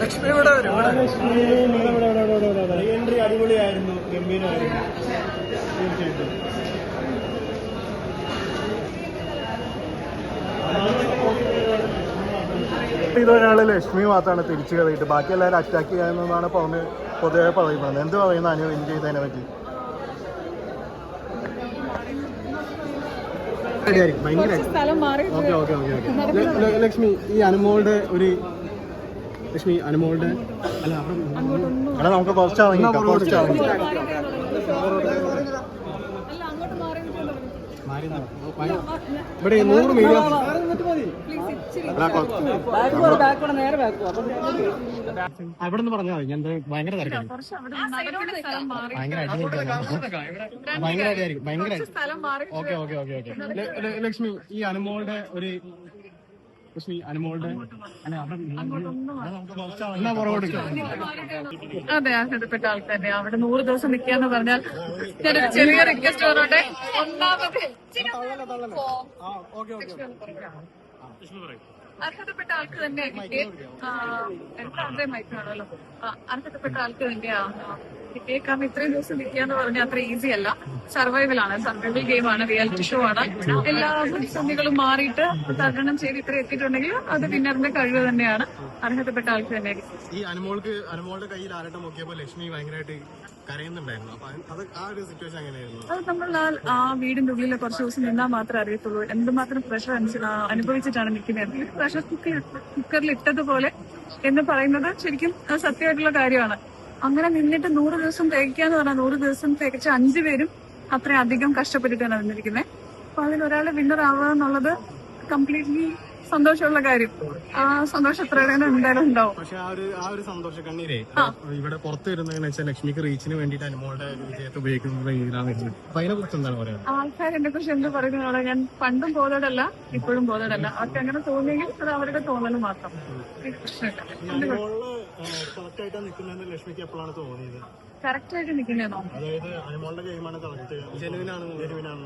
ലക്ഷ്മി ഇവിടെ വരും ഇവിടെ എൻട്രി അടിപൊളിയായിരുന്നു ഗംഭീരമായിരുന്നു. തീർച്ചയായിട്ടും. ഇതൊരാൾ ലക്ഷ്മി മാത്രമാണ് തിരിച്ചു കളിയിട്ട് ബാക്കി എല്ലാവരും അറ്റാക്ക് ചെയ്യാമെന്നാണ് പവന് പൊതുവെ പറയുന്നത്. എന്ത് പറയുന്ന അനു? എൻജോയ് ചെയ്തതിനെ പറ്റി? ഭയങ്കര സ്ഥലം മാറി okay okay okay okay. Lakshmi ഈ അനുമോളുടെ ഒരു ലക്ഷ്മി അനുമോളുടെ അല്ല അവിടെ നമുക്ക് കുറച്ച് ഇവിടെ നൂറ് മീഡിയ അവിടെ നിന്ന് പറഞ്ഞാൽ മതി. ഞാൻ ഭയങ്കര തിരക്കാണ് ഭയങ്കര ഭയങ്കര ഭയങ്കര okay okay okay okay Lakshmi ഈ അനുമോളുടെ ഒരു ലക്ഷ്മി അനുമോളുടെ. അതെ അർഹതപ്പെട്ട ആൾക്കാരെ അവിടെ നൂറ് ദിവസം നിൽക്കാന്ന് പറഞ്ഞാൽ ഞാനൊരു ചെറിയ റിക്വസ്റ്റ് പറഞ്ഞോട്ടെ? ഒന്നാമത്. അർഹതപ്പെട്ട ആൾക്ക് തന്നെ കിട്ടിയ എന്റെ മൈക്കാണല്ലോ അർഹതപ്പെട്ട ആൾക്ക് തന്നെയാ. കിട്ടിയ കാരണം ഇത്രയും ദിവസം നിൽക്കാന്ന് പറഞ്ഞാൽ അത്ര ഈസി അല്ല. സർവൈവൽ ആണ്. സർവൈവൽ ഗെയിം ആണ് റിയാലിറ്റി ഷോ ആണ്. എല്ലാ പ്രതിസന്ധികളും മാറിയിട്ട് തരണം ചെയ്ത് ഇത്ര എത്തിയിട്ടുണ്ടെങ്കിൽ അത് വിന്നറിന്റെ കഴിവ് തന്നെയാണ്. അർഹതപ്പെട്ട ആൾക്ക് തന്നെ. ഈ അനുമോൾക്ക് അനുമോളുടെ കയ്യിൽ ആരട്ടം നോക്കിയപ്പോൾ ലക്ഷ്മി ഭയങ്കരമായിട്ട് കരയുന്നുണ്ടായിരുന്നു. അത് ആ ഒരു സിറ്റുവേഷൻ എങ്ങനെയായിരുന്നു? അത് നമ്മൾ ആ വീടിന്റെ ഉള്ളിൽ കുറച്ച് ദിവസം നിന്നാൽ മാത്രമേ അറിയത്തുള്ളൂ. എന്തുമാത്രം പ്രഷർ അനുഭവിച്ചിട്ടാണ് നിൽക്കുന്നത്. പ്രഷർ കുക്കറിൽ ഇട്ടതുപോലെ എന്ന് പറയുന്നത് ശരിക്കും സത്യമായിട്ടുള്ള കാര്യമാണ്. അങ്ങനെ നിന്നിട്ട് നൂറ് ദിവസം തികയ്ക്കാന്ന് പറഞ്ഞാൽ നൂറ് ദിവസം തികച്ച അഞ്ചു പേരും അത്രയും അധികം കഷ്ടപ്പെട്ടിട്ടാണ് വന്നിരിക്കുന്നത് അപ്പൊ അതിലൊരാൾ വിന്നർ ആവുക എന്നുള്ളത് കംപ്ലീറ്റ്ലി സന്തോഷമുള്ള കാര്യം. ആ സന്തോഷം എത്ര എന്തായാലും ഉണ്ടാവും. പക്ഷെ ആ ഒരു ആ ഒരു സന്തോഷ കണ്ണീരേ ഇവിടെ പുറത്ത് വരുന്നതെന്ന് വെച്ചാൽ ലക്ഷ്മിക്ക് റീച്ചിന് വേണ്ടിയിട്ട് അനുമോളുടെ വിജയത്തെ ഉപയോഗിക്കുന്ന രീതിയിലാണ് വരുന്നത് അപ്പൊ അതിനെ കുറിച്ച് എന്താണ് പറയുന്നത്? ആൾക്കാർ എന്നെ കുറിച്ച് എന്ത് പറയുന്നതോടെ ഞാൻ പണ്ടും ബോധടല്ല ഇപ്പോഴും ബോധടല്ല അവർക്ക് അങ്ങനെ തോന്നിയെങ്കിൽ അത് അവരുടെ തോന്നൽ മാത്രം. പ്രശ്നമില്ല കറക്റ്റ് ആയിട്ടാണ് നിൽക്കുന്നതെന്ന് ലക്ഷ്മിക്ക് എപ്പോഴാണ് തോന്നിയത്? കറക്റ്റ് ആയിട്ട് നിൽക്കുന്നേന്നോ അതായത് അനുമോളുടെ ഗെയിമാണ് കറക്റ്റ് ജെനുവിനാണ് ജനുവിനാണ്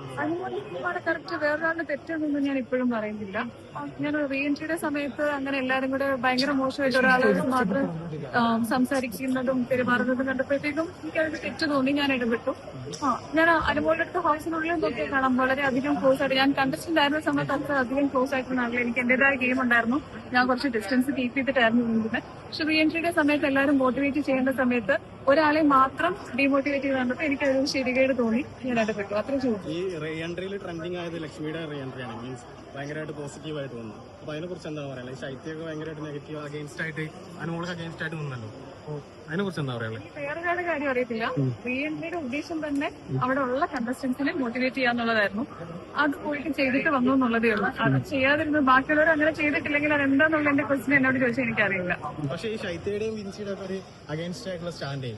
കറക്റ്റ് വേറൊരാളുടെ തെറ്റൊന്നും ഞാൻ ഇപ്പോഴും പറയുന്നില്ല. ഞാൻ റീ എൻട്രിയുടെ സമയത്ത് അങ്ങനെ എല്ലാരും കൂടെ ഭയങ്കര മോശമായിട്ട് ഒരാളോട് മാത്രം സംസാരിക്കുന്നതും പെരുമാറുന്നതും കണ്ടപ്പോഴത്തേക്കും എനിക്ക് അതിന് തെറ്റ് തോന്നി ഞാൻ ഇടപെട്ടു. ആ ഞാൻ അനുമോളുടെ അടുത്ത് ഹൗസിനുള്ളിൽ നോക്കിയാൽ കാണാം. വളരെ അധികം ക്ലോസ് ആയിട്ട്. ഞാൻ കണ്ടിട്ടുണ്ടായിരുന്ന സമയത്ത് അത്ര അധികം ക്ലോസ് ആയിട്ടുള്ള എനിക്ക് എന്റേതായ ഗെയിം ഉണ്ടായിരുന്നു. ഞാൻ കുറച്ച് ഡിസ്റ്റൻസ് കീപ്പ് ചെയ്തിട്ടായിരുന്നു നീന്തുന്നത് പക്ഷെ റീ എൻട്രിയുടെ സമയത്ത് എല്ലാവരും മോട്ടിവേറ്റ് ചെയ്യേണ്ട സമയത്ത് ഒരാളെ മാത്രം ഡീമോട്ടിവേറ്റ് ചെയ്ത് കണ്ടപ്പോൾ എനിക്ക് ശരികേട് തോന്നി. ഞാൻ ഇടപെട്ടു അത്ര ചോദിച്ചു ഈ ട്രെൻഡിങ് ആയത് ലക്ഷ്മിയുടെ മീൻസ് ഭയങ്കരമായിട്ട് പോസിറ്റീവ് ആയിട്ട് വന്നു അപ്പൊ അതിനെ കുറിച്ച് എന്താ പറയാ? ശൈത്യൊക്കെ ഭയങ്കരമായിട്ട് നെഗറ്റീവ് അഗേൻസ്റ്റ് ആയിട്ട് ആയിട്ട് നിന്നല്ലോ. അതിനെ കുറിച്ച് എന്താ പറയാ വേറൊരാളുടെ കാര്യം അറിയത്തില്ല. റീ എൻട്രിയുടെ ഉദ്ദേശം തന്നെ അവിടെ ഉള്ള കണ്ടസ്റ്റൻസിനെ മോട്ടിവേറ്റ് ചെയ്യാന്നുള്ളതായിരുന്നു. അത് പോയിട്ട് ചെയ്തിട്ട് വന്നു എന്നുള്ളതേ ഉള്ളൂ. അത് ചെയ്യാതിരുന്നു ബാക്കിയുള്ളവർ അങ്ങനെ ചെയ്തിട്ടില്ലെങ്കിൽ അത് എന്താന്നുള്ള എന്റെ ക്വസ്റ്റൻ എന്നോട് ചോദിച്ചാൽ എനിക്കറിയില്ല. പക്ഷേ ഈ ശൈത്യയുടെയും വിൻസിയുടെ ഒക്കെ ഒരു അഗേൻസ്റ്റ് ആയിട്ടുള്ള സ്റ്റാൻഡേ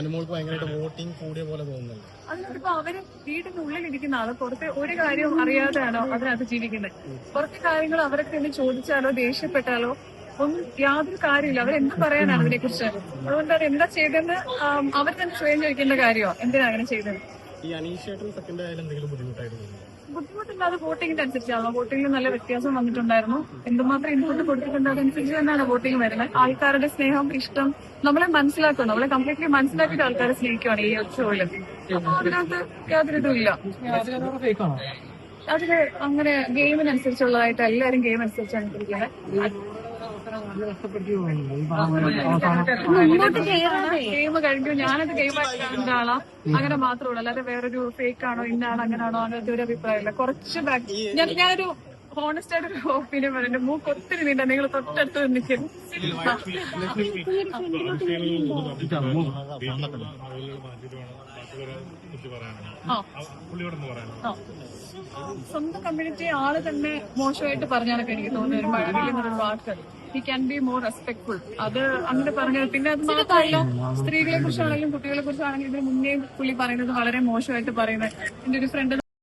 അനുമോൾക്ക് ഭയങ്കരമായിട്ട് വോട്ടിംഗ് കൂടിയ പോലെ തോന്നുന്നുണ്ട്. അതിനകത്തിപ്പോ അവർ വീടിനുള്ളിൽ ഇരിക്കുന്ന ആൾ പുറത്തെ ഒരു കാര്യവും അറിയാതെയാണോ അതിനകത്ത് ജീവിക്കുന്നത്? കുറച്ച് കാര്യങ്ങൾ അവരൊക്കെ ഒന്ന് ചോദിച്ചാലോ ദേഷ്യപ്പെട്ടാലോ ഒന്നും യാതൊരു കാര്യമില്ല അവരെന്ത് പറയാനാണ് അതിനെ കുറിച്ച് അതുകൊണ്ട് അവർ എന്താ ചെയ്തെന്ന് അവർ തന്നെ സ്വയം ചോദിക്കേണ്ട കാര്യമോ? എന്തിനാ അങ്ങനെ ചെയ്തത്? ഈ അനീഷേട്ടൻ സെക്കൻഡ് ആയാലും എന്തെങ്കിലും ബുദ്ധിമുട്ടായിട്ട് തോന്നുന്നു ബുദ്ധിമുട്ടില്ലാതെ വോട്ടിങ്ങിന്റെ അനുസരിച്ചാണോ. വോട്ടിംഗിൽ നല്ല വ്യത്യാസം വന്നിട്ടുണ്ടായിരുന്നു. എന്തുമാത്രം ഇൻപുട്ട് കൊടുത്തിട്ടുണ്ട് അതനുസരിച്ച് തന്നെയാണ് വോട്ടിംഗ് വരുന്നത്. ആൾക്കാരുടെ സ്നേഹം ഇഷ്ടം നമ്മളെ മനസ്സിലാക്കുന്നു നമ്മളെ കംപ്ലീറ്റ്ലി മനസ്സിലാക്കിയിട്ട് ആൾക്കാരെ സ്നേഹിക്കുവാണ് ഈ ഷോയിൽ അപ്പൊ അതിനകത്ത് യാതൊരു ഇതുമില്ല അതിന് അങ്ങനെ ഗെയിമിനനുസരിച്ചുള്ളതായിട്ട് എല്ലാരും ഗെയിം അനുസരിച്ചാണ് ഇരിക്കുന്നത്. അങ്ങനെ മാത്രമേ ഉള്ളൂ. അല്ലാതെ വേറൊരു ഫേക്ക് ആണോ ഇന്നാണോ അങ്ങനെയാണോ അങ്ങനത്തെ ഒരു അഭിപ്രായമില്ല. കുറച്ച് ബാക്ക് ഞാനൊരു ഹോണസ്റ്റ് ആയിട്ട് ഒരു ഒപ്പീനിയൻ പറയുന്നത് മൂക്ക് ഒത്തിരി നീണ്ട നിങ്ങൾ തൊട്ടടുത്ത് നിൽക്കും. സ്വന്തം കമ്മ്യൂണിറ്റി ആൾ തന്നെ മോശമായിട്ട് പറഞ്ഞാലൊക്കെ എനിക്ക് തോന്നുന്നു. ഒരു മഴവിൽ എന്നൊരു വാക്ക്. He can be more respectful അത് അങ്ങനെ പറഞ്ഞത് പിന്നെ അത് മാത്രമല്ല സ്ത്രീകളെ കുറിച്ചാണെങ്കിലും കുട്ടികളെ കുറിച്ചാണെങ്കിലും ഇതിന് മുന്നേ പുള്ളി പറയുന്നത് വളരെ മോശമായിട്ട് പറയുന്നത്. എന്റെ ഒരു ഫ്രണ്ട്